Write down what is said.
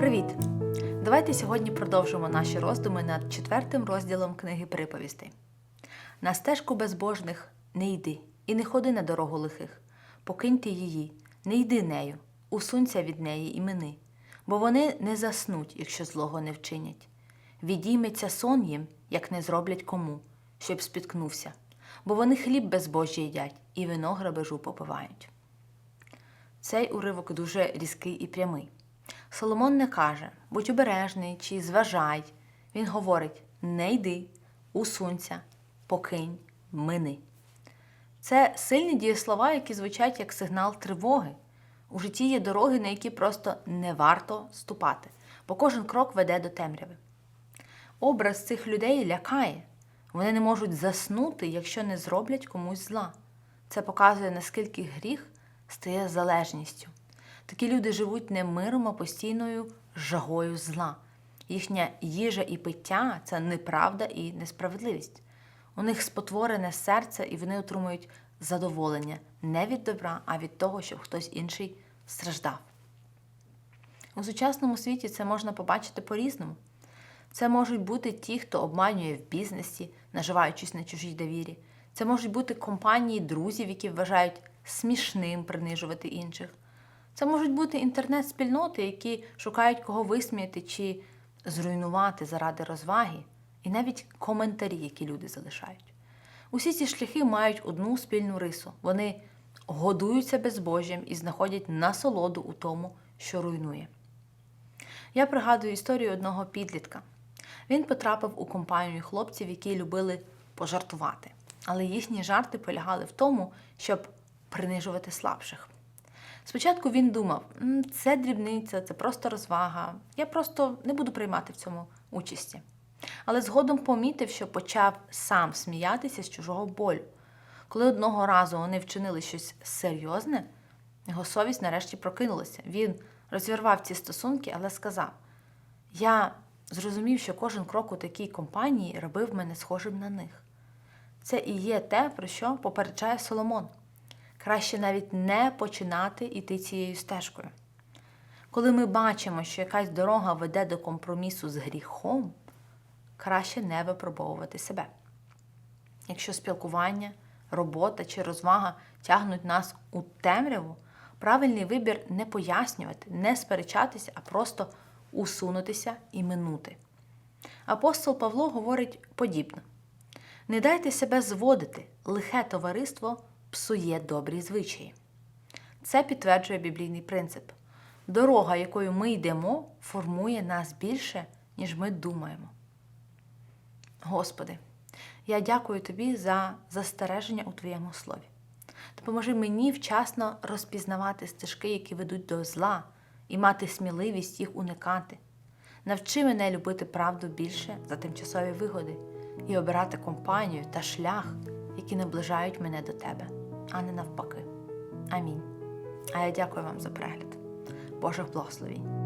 Привіт! Давайте сьогодні продовжимо наші роздуми над четвертим розділом книги приповістей. На стежку безбожних не йди і не ходи на дорогу лихих, покинь ти її, не йди нею, усунься від неї і мини, бо вони не заснуть, якщо злого не вчинять. Відійметься сон їм, як не зроблять кому, щоб спіткнувся, бо вони хліб безбожжя їдять і вино грабежу попивають. Цей уривок дуже різкий і прямий. Соломон не каже, будь обережний чи зважай. Він говорить: не йди, усунься, покинь, мини. Це сильні дієслова, які звучать як сигнал тривоги. У житті є дороги, на які просто не варто ступати, бо кожен крок веде до темряви. Образ цих людей лякає. Вони не можуть заснути, якщо не зроблять комусь зла. Це показує, наскільки гріх стає залежністю. Такі люди живуть не миром, а постійною жагою зла. Їхня їжа і пиття це неправда і несправедливість. У них спотворене серце, і вони отримують задоволення не від добра, а від того, щоб хтось інший страждав. У сучасному світі це можна побачити по-різному. Це можуть бути ті, хто обманює в бізнесі, наживаючись на чужій довірі. Це можуть бути компанії друзів, які вважають смішним принижувати інших. Це можуть бути інтернет-спільноти, які шукають кого висміяти чи зруйнувати заради розваги, і навіть коментарі, які люди залишають. Усі ці шляхи мають одну спільну рису. Вони годуються безбожжям і знаходять насолоду у тому, що руйнує. Я пригадую історію одного підлітка. Він потрапив у компанію хлопців, які любили пожартувати, але їхні жарти полягали в тому, щоб принижувати слабших. Спочатку він думав, це дрібниця, це просто розвага, я просто не буду приймати в цьому участі. Але згодом помітив, що почав сам сміятися з чужого болю. Коли одного разу вони вчинили щось серйозне, його совість нарешті прокинулася. Він розірвав ці стосунки, але сказав: Я зрозумів, що кожен крок у такій компанії робив мене схожим на них. Це і є те, про що попереджає Соломон. Краще навіть не починати йти цією стежкою. Коли ми бачимо, що якась дорога веде до компромісу з гріхом, краще не випробовувати себе. Якщо спілкування, робота чи розвага тягнуть нас у темряву, правильний вибір не пояснювати, не сперечатися, а просто усунутися і минути. Апостол Павло говорить подібно: не дайте себе зводити, лихе товариство псує добрі звичаї. Це підтверджує біблійний принцип. Дорога, якою ми йдемо, формує нас більше, ніж ми думаємо. Господи, я дякую Тобі за застереження у Твоєму слові. Допоможи мені вчасно розпізнавати стежки, які ведуть до зла, і мати сміливість їх уникати. Навчи мене любити правду більше за тимчасові вигоди і обирати компанію та шлях, які наближають мене до Тебе, а не навпаки. Амінь. А я дякую вам за перегляд. Божих благословінь!